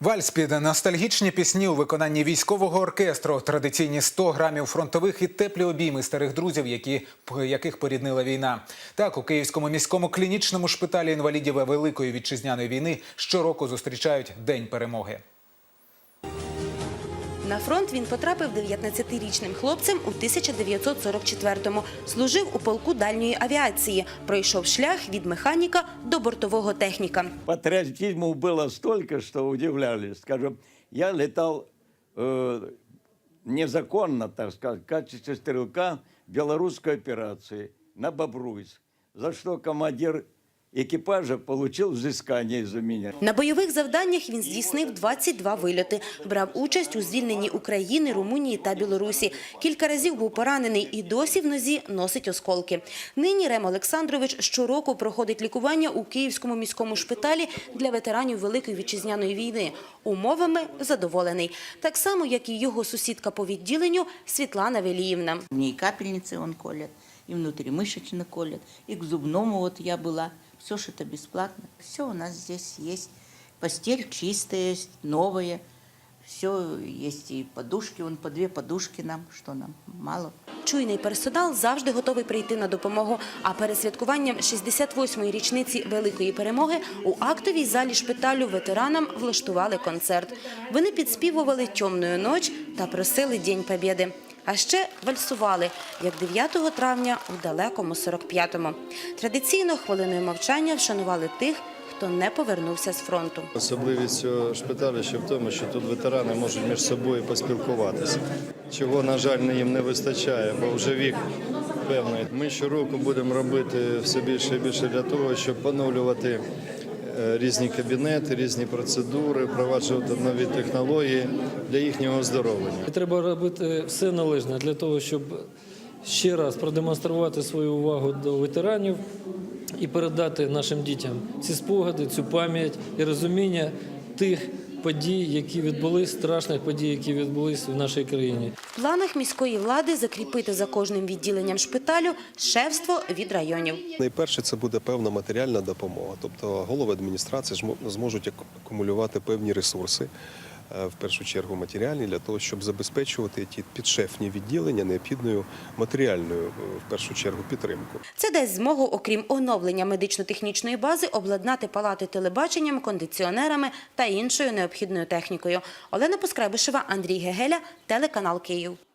Вальс під ностальгічні пісні у виконанні військового оркестру, традиційні 100 грамів фронтових і теплі обійми старих друзів, які, яких поріднила війна. Так, у Київському міському клінічному шпиталі інвалідів Великої вітчизняної війни щороку зустрічають День перемоги. На фронт він потрапив 19-річним хлопцем у 1944-му. Служив у полку дальньої авіації. Пройшов шлях від механіка до бортового техніка. Патриотизму было столько, что удивлялись. Скажем, я летал э, незаконно, так сказать, в качестве стрелка в белорусской операции на Бобруйск, за что командир экипажа получил взыскание из-за меня. На бойових завданнях він здійснив 22 вильоти. Брав участь у звільненні України, Румунії та Білорусі. Кілька разів був поранений і досі в нозі носить осколки. Нині Рем Олександрович щороку проходить лікування у Київському міському шпиталі для ветеранів Великої вітчизняної війни. Умовами задоволений. Так само, як і його сусідка по відділенню Світлана Веліївна. Мне и капельницы он колет, и внутримышечно колет, и к зубному вот я была. Все, что это бесплатно. Все у нас здесь есть. Постель чистая, новая. Все есть и подушки, вон по две подушки нам, что нам мало. Чуйний персонал завжди готовий прийти на допомогу. А перед святкуванням 68-ї річниці Великої перемоги у актовій залі шпиталю ветеранам влаштували концерт. Вони підспівували «Тьомною ноч» та просили День Побєди. А ще вальсували, як 9 травня у далекому 45-му. Традиційно хвилиною мовчання вшанували тих, хто не повернувся з фронту. Особливість цього шпиталю ще в тому, що тут ветерани можуть між собою поспілкуватися, чого, на жаль, їм не вистачає, бо вже вік певний. Ми щороку будемо робити все більше і більше для того, щоб поновлювати різні кабінети, різні процедури, впроваджувати нові технології для їхнього оздоровлення. Треба робити все належне для того, щоб ще раз продемонструвати свою увагу до ветеранів і передати нашим дітям ці спогади, цю пам'ять і розуміння тих подій, які відбулись, страшних подій, які відбулись в нашій країні. В планах міської влади закріпити за кожним відділенням шпиталю шефство від районів. Найперше це буде певна матеріальна допомога, тобто голови адміністрації жмо- зможуть акумулювати певні ресурси, в першу чергу матеріальні, для того, щоб забезпечувати ті підшефні відділення необхідною матеріальною, е, в першу чергу, підтримку. Це дасть змогу, окрім оновлення медично-технічної бази, обладнати палати телебаченням, кондиціонерами та іншою необхідною технікою. Олена Поскребишева, Андрій Гегеля, телеканал Київ.